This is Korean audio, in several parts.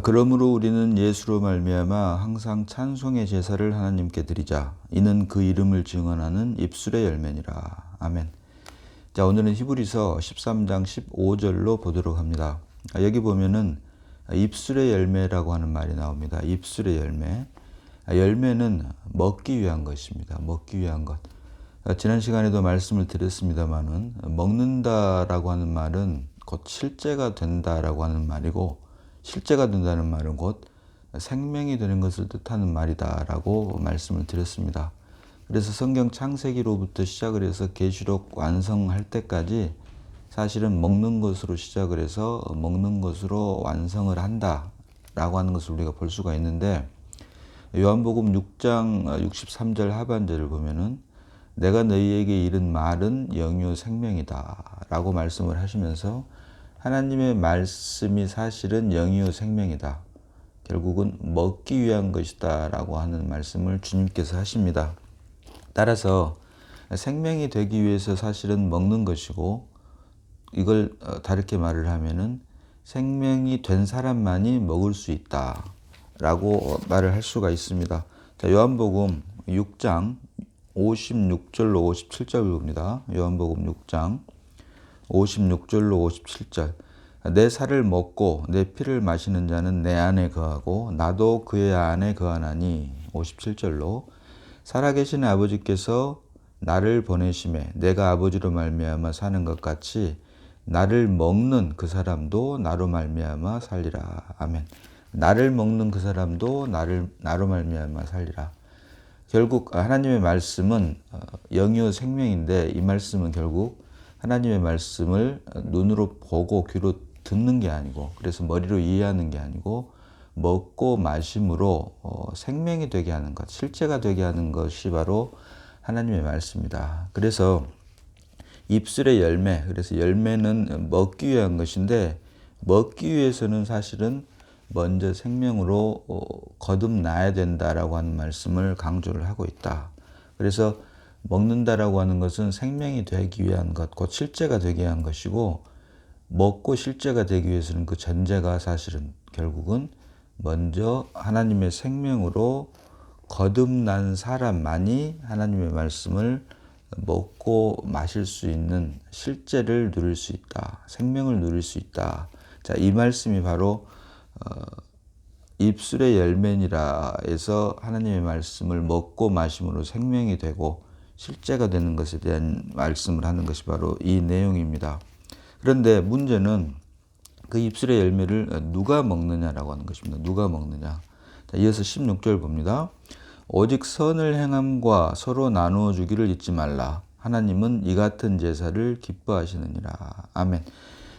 그러므로 우리는 예수로 말미암아 항상 찬송의 제사를 하나님께 드리자. 이는 그 이름을 증언하는 입술의 열매니라. 아멘. 자, 오늘은 히브리서 13장 15절로 보도록 합니다. 여기 보면은 입술의 열매라고 하는 말이 나옵니다. 입술의 열매. 열매는 먹기 위한 것입니다. 먹기 위한 것. 지난 시간에도 말씀을 드렸습니다만은 먹는다라고 하는 말은 곧 실제가 된다라고 하는 말이고 실제가 된다는 말은 곧 생명이 되는 것을 뜻하는 말이다라고 말씀을 드렸습니다. 그래서 성경 창세기로부터 시작을 해서 계시록 완성할 때까지 사실은 먹는 것으로 시작을 해서 먹는 것으로 완성을 한다라고 하는 것을 우리가 볼 수가 있는데 요한복음 6장 63절 하반절을 보면은 내가 너희에게 이른 말은 영유 생명이다라고 말씀을 하시면서 하나님의 말씀이 사실은 영이요 생명이다. 결국은 먹기 위한 것이다 라고 하는 말씀을 주님께서 하십니다. 따라서 생명이 되기 위해서 사실은 먹는 것이고 이걸 어, 다르게 말을 하면은 생명이 된 사람만이 먹을 수 있다 라고 말을 할 수가 있습니다. 자, 요한복음 6장 56절로 57절을 봅니다. 요한복음 6장 56절로 57절. 내 살을 먹고 내 피를 마시는 자는 내 안에 거하고 나도 그의 안에 거하나니 57절로 살아계신 아버지께서 나를 보내심에 내가 아버지로 말미암아 사는 것 같이 나를 먹는 그 사람도 나로 말미암아 살리라. 아멘. 나를 먹는 그 사람도 나를 나로 말미암아 살리라. 결국 하나님의 말씀은 어, 영이요 생명인데 이 말씀은 결국 하나님의 말씀을 눈으로 보고 귀로 듣는 게 아니고 그래서 머리로 이해하는 게 아니고 먹고 마심으로 어, 생명이 되게 하는 것, 실제가 되게 하는 것이 바로 하나님의 말씀이다. 그래서 입술의 열매, 그래서 열매는 먹기 위한 것인데 먹기 위해서는 사실은 먼저 생명으로 어, 거듭나야 된다라고 하는 말씀을 강조를 하고 있다. 그래서 먹는다라고 하는 것은 생명이 되기 위한 것, 곧 실제가 되기 위한 것이고, 먹고 실제가 되기 위해서는 그 전제가 사실은 결국은 먼저 하나님의 생명으로 거듭난 사람만이 하나님의 말씀을 먹고 마실 수 있는 실제를 누릴 수 있다. 생명을 누릴 수 있다. 자, 이 말씀이 바로 어, 입술의 열매니라 해서 하나님의 말씀을 먹고 마심으로 생명이 되고 실제가 되는 것에 대한 말씀을 하는 것이 바로 이 내용입니다. 그런데 문제는 그 입술의 열매를 누가 먹느냐라고 하는 것입니다. 누가 먹느냐. 자, 이어서 16절 봅니다. 오직 선을 행함과 서로 나누어 주기를 잊지 말라. 하나님은 이 같은 제사를 기뻐하시느니라. 아멘.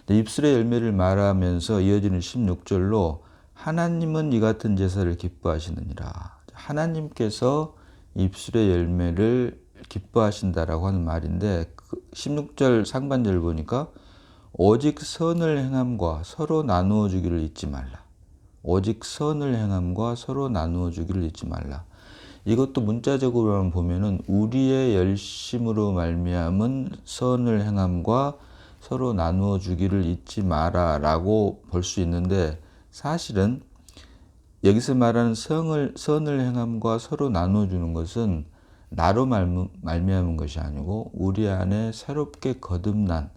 입술의 열매를 말하면서 이어지는 16절로 하나님은 이 같은 제사를 기뻐하시느니라. 하나님께서 입술의 열매를 기뻐하신다라고 하는 말인데 16절 그 상반절 보니까 오직 선을 행함과 서로 나누어 주기를 잊지 말라. 오직 선을 행함과 서로 나누어 주기를 잊지 말라. 이것도 문자적으로 보면은 우리의 열심으로 말미암은 선을 행함과 서로 나누어 주기를 잊지 마라라고 볼 수 있는데 사실은 여기서 말하는 성을 선을 행함과 서로 나누어 주는 것은 나로 말미암은 것이 아니고 우리 안에 새롭게 거듭난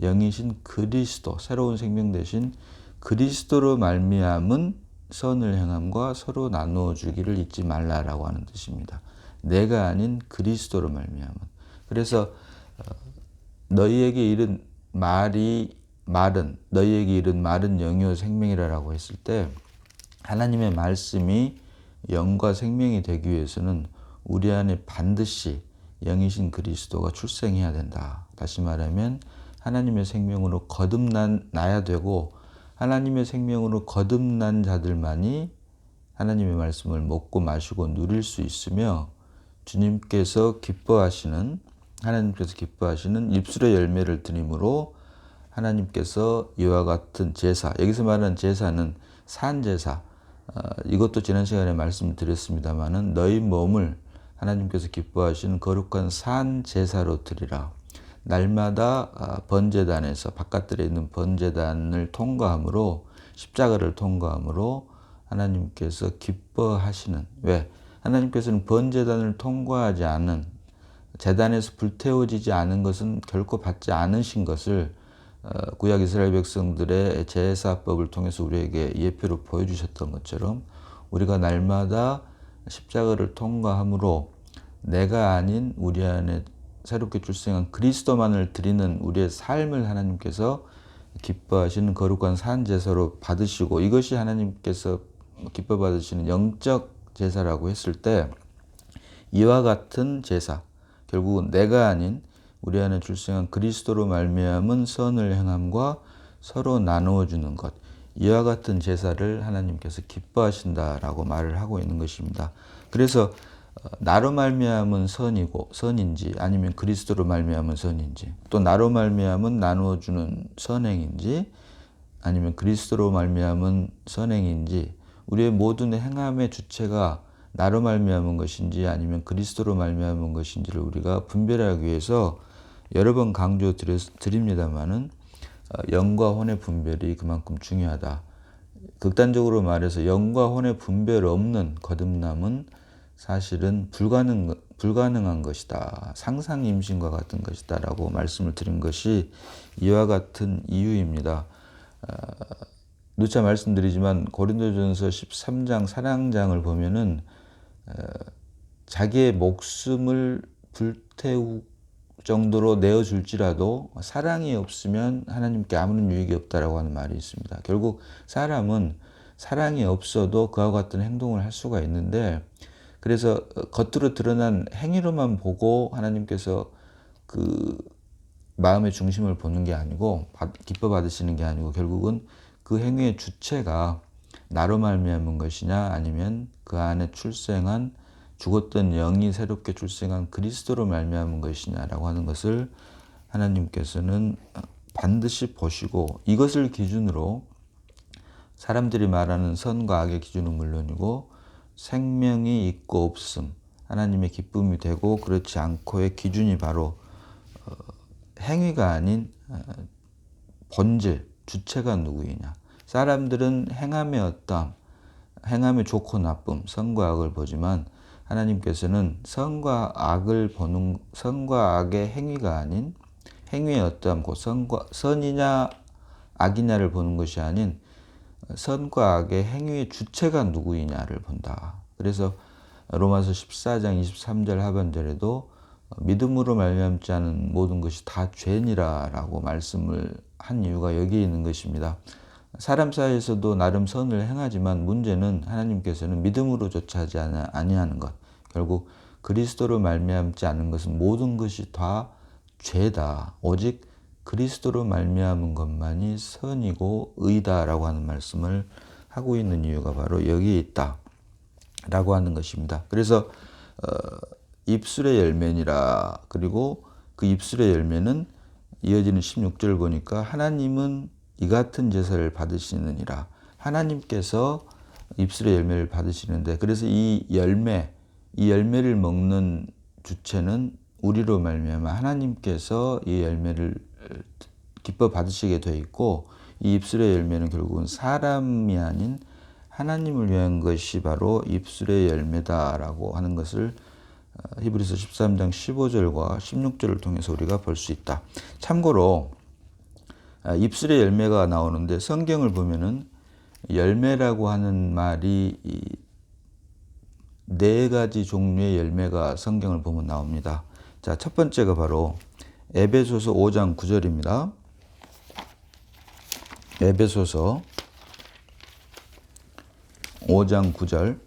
영이신 그리스도 새로운 생명 대신 그리스도로 말미암은 선을 행함과 서로 나누어 주기를 잊지 말라라고 하는 뜻입니다. 내가 아닌 그리스도로 말미암은. 그래서 어, 너희에게 이른 말이 말은 너희에게 이른 말은 영이요 생명이라고 했을 때 하나님의 말씀이 영과 생명이 되기 위해서는 우리 안에 반드시 영이신 그리스도가 출생해야 된다. 다시 말하면 하나님의 생명으로 거듭난 나야 되고 하나님의 생명으로 거듭난 자들만이 하나님의 말씀을 먹고 마시고 누릴 수 있으며 주님께서 기뻐하시는 하나님께서 기뻐하시는 입술의 열매를 드림으로 하나님께서 이와 같은 제사 여기서 말하는 제사는 산 제사 어, 이것도 지난 시간에 말씀드렸습니다마는 너희 몸을 하나님께서 기뻐하시는 거룩한 산 제사로 드리라. 날마다 아, 번제단에서 바깥들에 있는 번제단을 통과함으로 십자가를 통과함으로 하나님께서 기뻐하시는 왜 하나님께서는 번제단을 통과하지 않은 재단에서 불태워지지 않은 것은 결코 받지 않으신 것을 어, 구약 이스라엘 백성들의 제사법을 통해서 우리에게 예표로 보여주셨던 것처럼 우리가 날마다 십자가를 통과함으로 내가 아닌 우리 안에 새롭게 출생한 그리스도만을 드리는 우리의 삶을 하나님께서 기뻐하시는 거룩한 산 제사로 받으시고 이것이 하나님께서 기뻐 받으시는 영적 제사라고 했을 때 이와 같은 제사 결국은 내가 아닌 우리 안에 출생한 그리스도로 말미암은 선을 행함과 서로 나누어 주는 것 이와 같은 제사를 하나님께서 기뻐하신다라고 말을 하고 있는 것입니다. 그래서 어, 나로 말미암은 선이고 선인지 아니면 그리스도로 말미암은 선인지 또 나로 말미암은 나누어 주는 선행인지 아니면 그리스도로 말미암은 선행인지 우리의 모든 행함의 주체가 나로 말미암은 것인지 아니면 그리스도로 말미암은 것인지를 우리가 분별하기 위해서 여러 번 강조 드립니다만은 어, 영과 혼의 분별이 그만큼 중요하다. 극단적으로 말해서 영과 혼의 분별 없는 거듭남은 사실은 불가능, 불가능한 것이다. 상상 임신과 같은 것이다. 라고 말씀을 드린 것이 이와 같은 이유입니다. 어, 누차 말씀드리지만 고린도전서 13장 사랑장을 보면은 어, 자기의 목숨을 불태우 정도로 내어줄지라도 사랑이 없으면 하나님께 아무런 유익이 없다라고 하는 말이 있습니다. 결국 사람은 사랑이 없어도 그와 같은 행동을 할 수가 있는데 그래서 겉으로 드러난 행위로만 보고 하나님께서 그 마음의 중심을 보는 게 아니고 기뻐 받으시는 게 아니고 결국은 그 행위의 주체가 나로 말미암은 것이냐 아니면 그 안에 출생한 죽었던 영이 새롭게 출생한 그리스도로 말미암은 것이냐라고 하는 것을 하나님께서는 반드시 보시고 이것을 기준으로 사람들이 말하는 선과 악의 기준은 물론이고 생명이 있고 없음 하나님의 기쁨이 되고 그렇지 않고의 기준이 바로 어, 행위가 아닌 어, 본질 주체가 누구이냐. 사람들은 행함의 어떠함 행함의 좋고 나쁨 선과 악을 보지만 하나님께서는 선과 악을 보는 선과 악의 행위가 아닌 행위의 어떠함 그 선과 선이냐 악이냐를 보는 것이 아닌 선과 악의 행위의 주체가 누구이냐를 본다. 그래서 로마서 14장 23절 하반절에도 믿음으로 말미암지 않은 모든 것이 다 죄니라라고 말씀을 한 이유가 여기에 있는 것입니다. 사람 사이에서도 나름 선을 행하지만 문제는 하나님께서는 믿음으로조차 하지 아니하는 것. 결국 그리스도로 말미암지 않은 것은 모든 것이 다 죄다. 오직 그리스도로 말미암은 것만이 선이고 의다라고 하는 말씀을 하고 있는 이유가 바로 여기에 있다라고 하는 것입니다. 그래서 어, 입술의 열매니라 그리고 그 입술의 열매는 이어지는 16절 보니까 하나님은 이 같은 제사를 받으시느니라. 하나님께서 입술의 열매를 받으시는데 그래서 이 열매, 이 열매를 먹는 주체는 우리로 말미암아 하나님께서 이 열매를 기뻐 받으시게 돼 있고 이 입술의 열매는 결국은 사람이 아닌 하나님을 위한 것이 바로 입술의 열매다라고 하는 것을 어, 히브리서 13장 15절과 16절을 통해서 우리가 볼 수 있다. 참고로 아, 입술의 열매가 나오는데 성경을 보면은 열매라고 하는 말이 네 가지 종류의 열매가 성경을 보면 나옵니다. 자, 첫 번째가 바로 에베소서 5장 9절입니다. 에베소서 5장 9절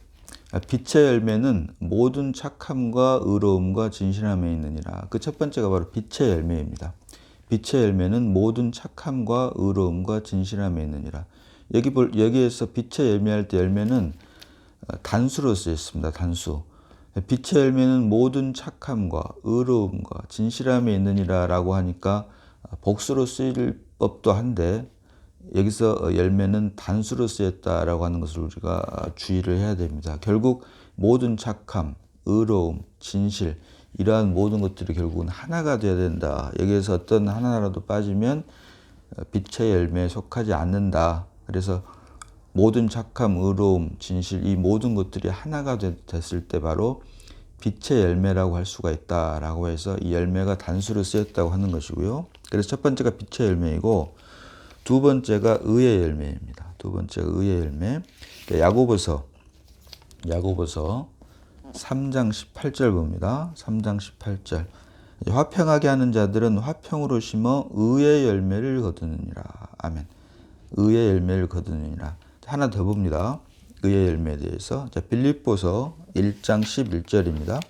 빛의 열매는 모든 착함과 의로움과 진실함에 있느니라. 그 첫 번째가 바로 빛의 열매입니다. 빛의 열매는 모든 착함과 의로움과 진실함에 있느니라. 여기 볼 여기에서 빛의 열매할 때 열매는 어, 단수로 쓰였습니다. 단수. 빛의 열매는 모든 착함과 의로움과 진실함에 있느니라라고 하니까 어, 복수로 쓰일 법도 한데 여기서 열매는 단수로 쓰였다라고 하는 것을 우리가 주의를 해야 됩니다. 결국 모든 착함, 의로움, 진실 이러한 모든 것들이 결국은 하나가 되어야 된다. 여기에서 어떤 하나라도 빠지면 빛의 열매에 속하지 않는다. 그래서 모든 착함, 의로움, 진실 이 모든 것들이 하나가 되- 됐을 때 바로 빛의 열매라고 할 수가 있다라고 해서 이 열매가 단수로 쓰였다고 하는 것이고요. 그래서 첫 번째가 빛의 열매이고 두 번째가 의의 열매입니다. 두 번째가 의의 열매. 그러니까 야고보서 야고보서 3장 18절 봅니다. 3장 18절. 화평하게 하는 자들은 화평으로 심어 의의 열매를 거두느니라. 아멘. 의의 열매를 거두느니라. 하나 더 봅니다. 의의 열매에 대해서. 자, 빌립보서 1장 11절입니다.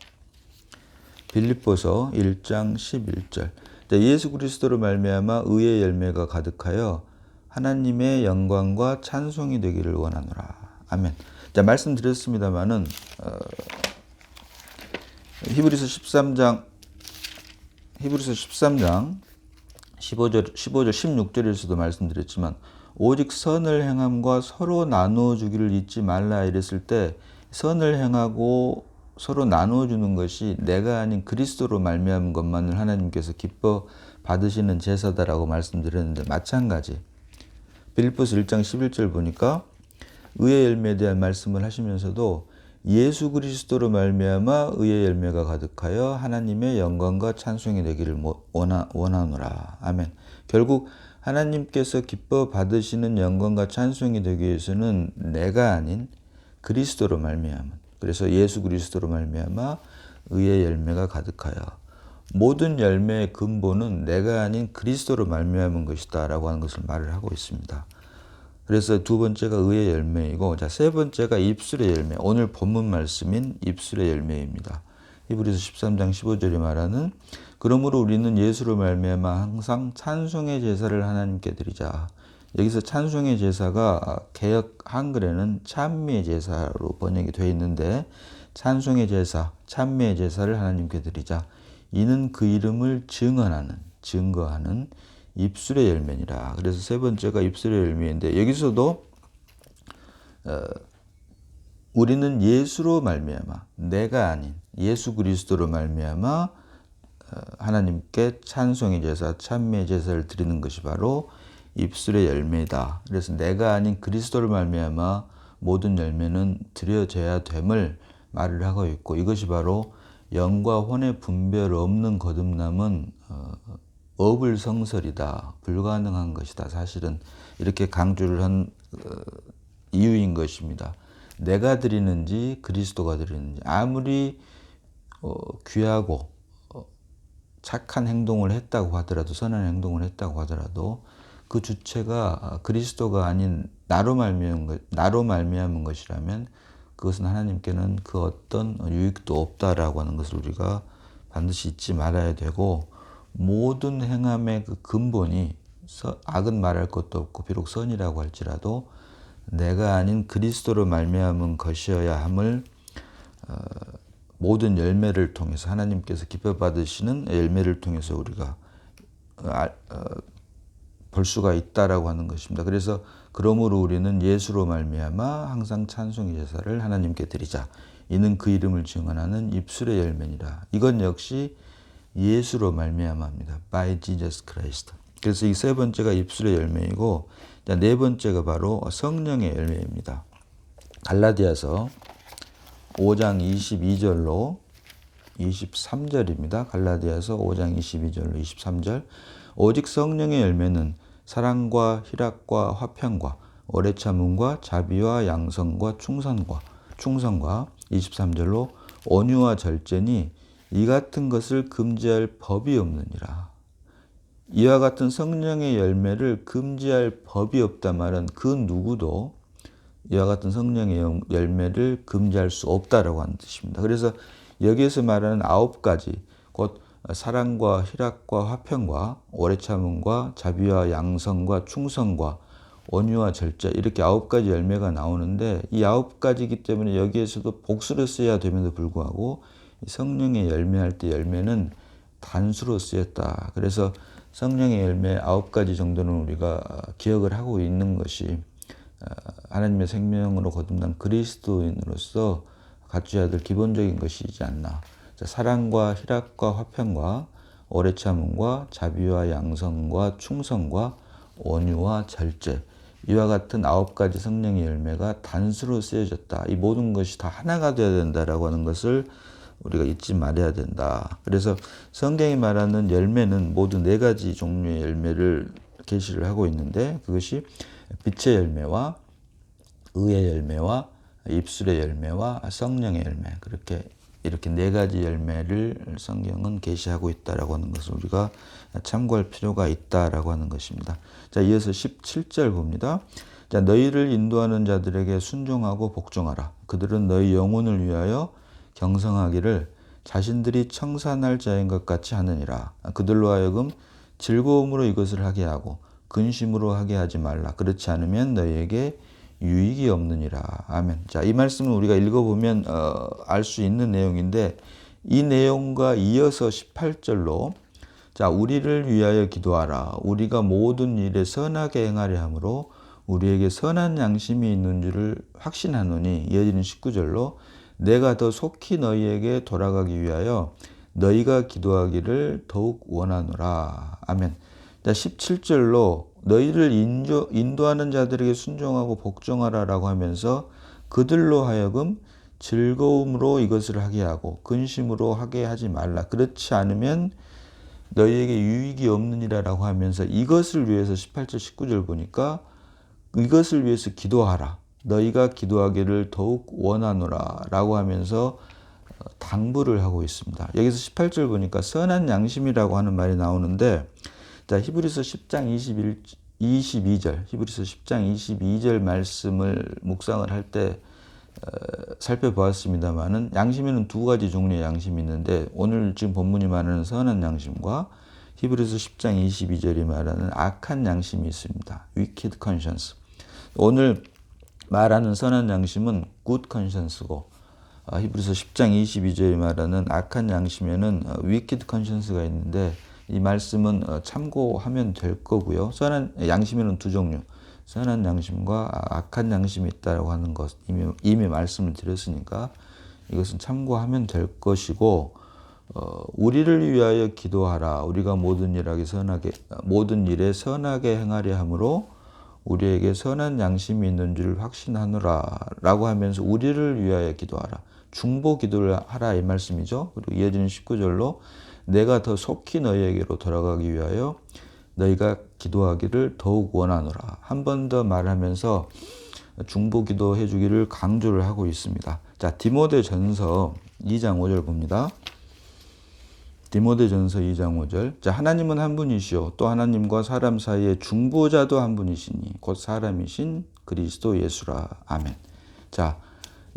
빌립보서 1장 11절. 자, 예수 그리스도로 말미암아 의의 열매가 가득하여 하나님의 영광과 찬송이 되기를 원하노라. 아멘. 자, 말씀드렸습니다마는 어, 히브리서 13장 히브리서 13장 15절 15절 16절에서도 말씀드렸지만 오직 선을 행함과 서로 나누어 주기를 잊지 말라 이랬을 때 선을 행하고 서로 나누어 주는 것이 내가 아닌 그리스도로 말미암은 것만을 하나님께서 기뻐 받으시는 제사다라고 말씀드렸는데 마찬가지 빌립보서 1장 11절 보니까 의의 열매에 대한 말씀을 하시면서도 예수 그리스도로 말미암아 의의 열매가 가득하여 하나님의 영광과 찬송이 되기를 원하, 원하노라. 아멘. 결국 하나님께서 기뻐 받으시는 영광과 찬송이 되기 위해서는 내가 아닌 그리스도로 말미암은 그래서 예수 그리스도로 말미암아 의의 열매가 가득하여 모든 열매의 근본은 내가 아닌 그리스도로 말미암은 것이다라고 하는 것을 말을 하고 있습니다. 그래서 두 번째가 의의 열매이고 자 세 번째가 입술의 열매. 오늘 본문 말씀인 입술의 열매입니다. 히브리서 13장 15절이 말하는 그러므로 우리는 예수로 말미암아 항상 찬송의 제사를 하나님께 드리자. 여기서 찬송의 제사가 개혁 한글에는 찬미의 제사로 번역이 되어 있는데 찬송의 제사, 찬미의 제사를 하나님께 드리자. 이는 그 이름을 증언하는, 증거하는 입술의 열매니라. 그래서 세 번째가 입술의 열매인데 여기서도 어, 우리는 예수로 말미암아 내가 아닌 예수 그리스도로 말미암아 어, 하나님께 찬송의 제사, 찬미의 제사를 드리는 것이 바로 입술의 열매다. 그래서 내가 아닌 그리스도를 말미암아 모든 열매는 드려져야 됨을 말을 하고 있고 이것이 바로 영과 혼의 분별 없는 거듭남은 어, 어불성설이다. 불가능한 것이다. 사실은 이렇게 강조를 한 어, 이유인 것입니다. 내가 드리는지 그리스도가 드리는지 아무리 어, 귀하고 어, 착한 행동을 했다고 하더라도 선한 행동을 했다고 하더라도 그 주체가 그리스도가 아닌 나로 말미암은 것, 나로 말미암은 것이라면 그것은 하나님께는 그 어떤 유익도 없다라고 하는 것을 우리가 반드시 잊지 말아야 되고 모든 행함의 그 근본이 악은 말할 것도 없고 비록 선이라고 할지라도 내가 아닌 그리스도로 말미암은 것이어야 함을 어, 모든 열매를 통해서 하나님께서 기뻐 받으시는 열매를 통해서 우리가 어, 어, 볼 수가 있다라고 하는 것입니다. 그래서 그러므로 우리는 예수로 말미암아 항상 찬송의 제사를 하나님께 드리자. 이는 그 이름을 증언하는 입술의 열매니라. 이건 역시 예수로 말미암아입니다. By Jesus Christ. 그래서 이 세 번째가 입술의 열매이고 네 번째가 바로 성령의 열매입니다. 갈라디아서 5장 22절로 23절입니다. 갈라디아서 5장 22절로 23절. 오직 성령의 열매는 사랑과 희락과 화평과 오래 참음과 자비와 양성과 충성과 충성과 23절로 온유와 절제니 이 같은 것을 금지할 법이 없느니라. 이와 같은 성령의 열매를 금지할 법이 없다 말은 그 누구도 이와 같은 성령의 열매를 금지할 수 없다라고 하는 뜻입니다. 그래서 여기에서 말하는 아홉 가지 곧 사랑과 희락과 화평과 오래 참음과 자비와 양성과 충성과 온유와 절제 이렇게 아홉 가지 열매가 나오는데 이 아홉 가지이기 때문에 여기에서도 복수를 써야 됨에도 불구하고 성령의 열매할 때 열매는 단수로 쓰였다. 그래서 성령의 열매 아홉 가지 정도는 우리가 기억을 하고 있는 것이 어, 하나님의 생명으로 거듭난 그리스도인으로서 갖춰야 될 기본적인 것이지 않나. 사랑과 희락과 화평과 오래 참음과 자비와 양성과 충성과 온유와 절제 이와 같은 아홉 가지 성령의 열매가 단수로 쓰여졌다. 이 모든 것이 다 하나가 되어야 된다라고 하는 것을 우리가 잊지 말아야 된다. 그래서 성경이 말하는 열매는 모두 네 가지 종류의 열매를 계시를 하고 있는데 그것이 빛의 열매와 의의 열매와 입술의 열매와 성령의 열매 그렇게 이렇게 네 가지 열매를 성경은 계시하고 있다라고 하는 것을 우리가 참고할 필요가 있다라고 하는 것입니다. 자, 이어서 17절 봅니다. 자, 너희를 인도하는 자들에게 순종하고 복종하라. 그들은 너희 영혼을 위하여 경성하기를 자신들이 청산할 자인 것 같이 하느니라. 그들로 하여금 즐거움으로 이것을 하게 하고 근심으로 하게 하지 말라. 그렇지 않으면 너희에게 유익이 없느니라. 아멘. 자, 이 말씀을 우리가 읽어보면 어, 알수 있는 내용인데 이 내용과 이어서 18절로 자, 우리를 위하여 기도하라. 우리가 모든 일에 선하게 행하려 함으로 우리에게 선한 양심이 있는 줄을 확신하노니 이어지는 19절로 내가 더 속히 너희에게 돌아가기 위하여 너희가 기도하기를 더욱 원하노라. 아멘. 자, 17절로 너희를 인조, 인도하는 자들에게 순종하고 복종하라라고 하면서 그들로 하여금 즐거움으로 이것을 하게 하고 근심으로 하게 하지 말라. 그렇지 않으면 너희에게 유익이 없느니라라고 하면서 이것을 위해서 18절 19절 보니까 이것을 위해서 기도하라. 너희가 기도하기를 더욱 원하노라라고 하면서 당부를 하고 있습니다. 여기서 18절 보니까 선한 양심이라고 하는 말이 나오는데 자, 히브리서 10장 21 22절 히브리서 10장 22절 말씀을 묵상을 할때 어, 살펴보았습니다만은 양심에는 두 가지 종류의 양심이 있는데 오늘 지금 본문이 말하는 선한 양심과 히브리서 10장 22절이 말하는 악한 양심이 있습니다. wicked conscience. 오늘 말하는 선한 양심은 good conscience고 어, 히브리서 10장 22절이 말하는 악한 양심에는 어, wicked conscience가 있는데 이 말씀은 어, 참고하면 될 거고요. 선한 양심에는 두 종류. 선한 양심과 악한 양심이 있다고 하는 것 이미, 이미 말씀을 드렸으니까 이것은 참고하면 될 것이고 어, 우리를 위하여 기도하라. 우리가 모든 일하게 선하게 모든 일에 선하게 행하려 함으로 우리에게 선한 양심이 있는 줄 확신하노라라고 하면서 우리를 위하여 기도하라. 중보 기도를 하라 이 말씀이죠. 그리고 이어지는 19절로 내가 더 속히 너희에게로 돌아가기 위하여 너희가 기도하기를 더욱 원하노라. 한 번 더 말하면서 중보 기도해 주기를 강조를 하고 있습니다. 자, 디모데 전서 2장 5절 봅니다. 디모데 전서 2장 5절. 자, 하나님은 한 분이시요. 또 하나님과 사람 사이에 중보자도 한 분이시니 곧 사람이신 그리스도 예수라. 아멘. 자,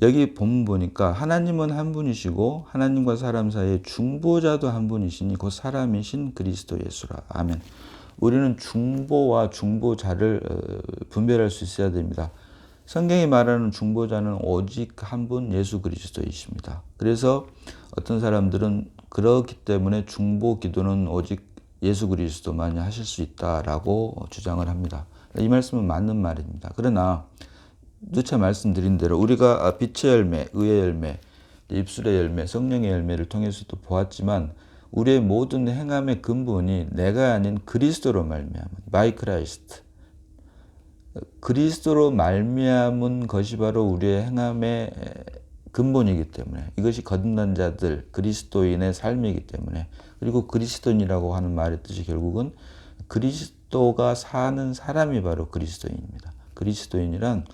여기 보면 보니까 하나님은 한 분이시고 하나님과 사람 사이에 중보자도 한 분이시니 곧 사람이신 그리스도 예수라. 아멘. 우리는 중보와 중보자를 어, 분별할 수 있어야 됩니다. 성경이 말하는 중보자는 오직 한 분 예수 그리스도이십니다. 그래서 어떤 사람들은 그렇기 때문에 중보 기도는 오직 예수 그리스도만이 하실 수 있다라고 주장을 합니다. 이 말씀은 맞는 말입니다. 그러나 누차 말씀드린 대로 우리가 빛의 열매, 의의 열매, 입술의 열매, 성령의 열매를 통해서도 보았지만 우리의 모든 행함의 근본이 내가 아닌 그리스도로 말미암은 바이 크라이스트 그리스도로 말미암은 것이 바로 우리의 행함의 근본이기 때문에 이것이 거듭난 자들 그리스도인의 삶이기 때문에 그리고 그리스도인이라고 하는 말의 뜻이 결국은 그리스도가 사는 사람이 바로 그리스도인입니다. 그리스도인이란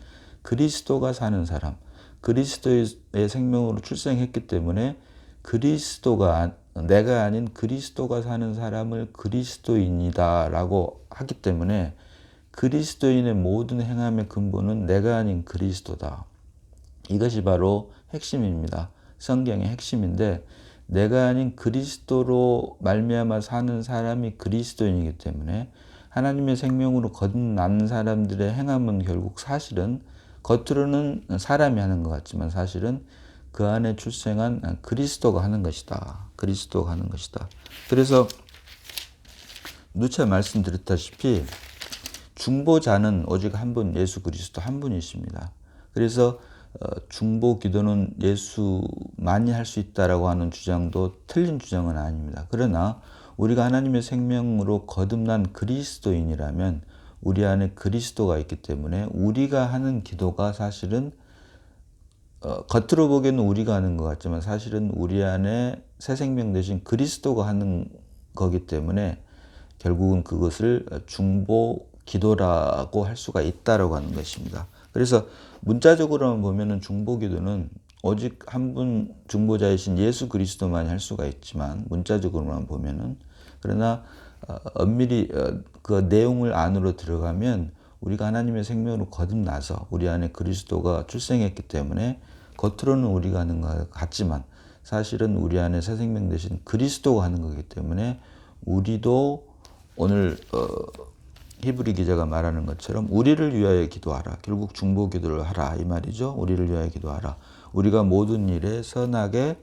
그리스도가 사는 사람, 그리스도의 생명으로 출생했기 때문에 그리스도가 내가 아닌 그리스도가 사는 사람을 그리스도인이다라고 하기 때문에 그리스도인의 모든 행함의 근본은 내가 아닌 그리스도다. 이것이 바로 핵심입니다. 성경의 핵심인데 내가 아닌 그리스도로 말미암아 사는 사람이 그리스도인이기 때문에 하나님의 생명으로 거듭난 사람들의 행함은 결국 사실은 겉으로는 사람이 하는 것 같지만 사실은 그 안에 출생한 그리스도가 하는 것이다. 그리스도가 하는 것이다. 그래서 누차 말씀드렸다시피 중보자는 오직 한 분 예수 그리스도 한 분이십니다. 그래서 어, 중보 기도는 예수만이 할 수 있다라고 하는 주장도 틀린 주장은 아닙니다. 그러나 우리가 하나님의 생명으로 거듭난 그리스도인이라면 우리 안에 그리스도가 있기 때문에 우리가 하는 기도가 사실은 어, 겉으로 보기에는 우리가 하는 것 같지만 사실은 우리 안에 새 생명 대신 그리스도가 하는 거기 때문에 결국은 그것을 중보 기도라고 할 수가 있다라고 하는 것입니다. 그래서 문자적으로만 보면은 중보 기도는 오직 한 분 중보자이신 예수 그리스도만이 할 수가 있지만 문자적으로만 보면은 그러나 어, 엄밀히 어, 그 내용을 안으로 들어가면 우리가 하나님의 생명으로 거듭나서 우리 안에 그리스도가 출생했기 때문에 겉으로는 우리가 하는 것 같지만 사실은 우리 안에 새 생명 대신 그리스도가 하는 거기 때문에 우리도 오늘 어, 히브리 기자가 말하는 것처럼 우리를 위하여 기도하라. 결국 중보 기도를 하라 이 말이죠. 우리를 위하여 기도하라. 우리가 모든 일에 선하게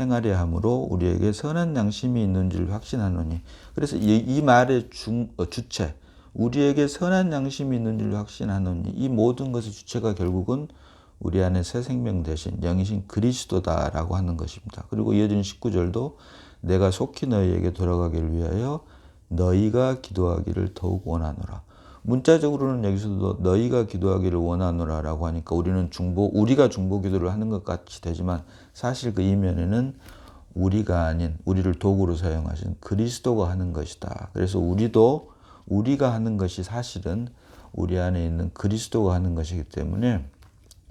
행하려 함으로 우리에게 선한 양심이 있는 줄 확신하노니. 그래서 이, 이 말의 중, 어, 주체, 우리에게 선한 양심이 있는 줄 확신하노니 이 모든 것의 주체가 결국은 우리 안에 새 생명 대신 영이신 그리스도다라고 하는 것입니다. 그리고 이어진 19절도 내가 속히 너희에게 돌아가기를 위하여 너희가 기도하기를 더욱 원하노라. 문자적으로는 여기서도 너희가 기도하기를 원하노라라고 하니까 우리는 중보 우리가 중보 기도를 하는 것 같이 되지만 사실 그 이면에는 우리가 아닌 우리를 도구로 사용하신 그리스도가 하는 것이다. 그래서 우리도 우리가 하는 것이 사실은 우리 안에 있는 그리스도가 하는 것이기 때문에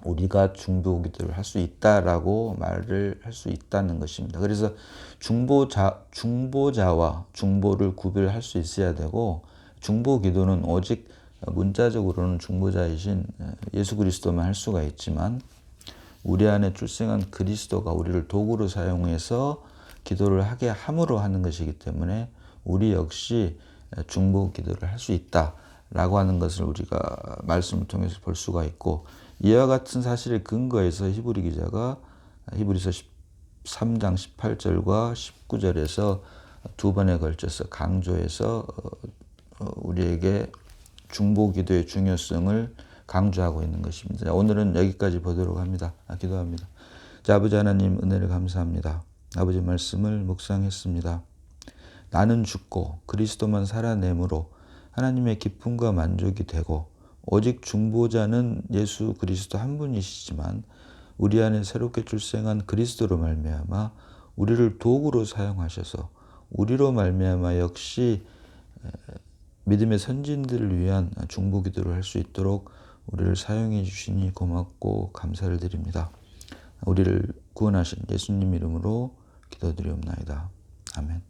우리가 중보 기도를 할 수 있다라고 말을 할 수 있다는 것입니다. 그래서 중보자 중보자와 중보를 구별할 수 있어야 되고 중보 기도는 오직 문자적으로는 중보자이신 예수 그리스도만 할 수가 있지만 우리 안에 출생한 그리스도가 우리를 도구로 사용해서 기도를 하게 함으로 하는 것이기 때문에 우리 역시 중보 기도를 할 수 있다라고 하는 것을 우리가 말씀을 통해서 볼 수가 있고 이와 같은 사실에 근거해서 히브리 기자가 히브리서 13장 18절과 19절에서 두 번에 걸쳐서 강조해서 어, 우리에게 중보 기도의 중요성을 강조하고 있는 것입니다. 오늘은 여기까지 보도록 합니다. 아, 기도합니다. 자, 아버지 하나님 은혜를 감사합니다. 아버지 말씀을 묵상했습니다. 나는 죽고 그리스도만 살아내므로 하나님의 기쁨과 만족이 되고 오직 중보자는 예수 그리스도 한 분이시지만 우리 안에 새롭게 출생한 그리스도로 말미암아 우리를 도구로 사용하셔서 우리로 말미암아 역시 믿음의 선진들을 위한 중보 기도를 할 수 있도록 우리를 사용해 주시니 고맙고 감사를 드립니다. 우리를 구원하신 예수님 이름으로 기도드리옵나이다. 아멘.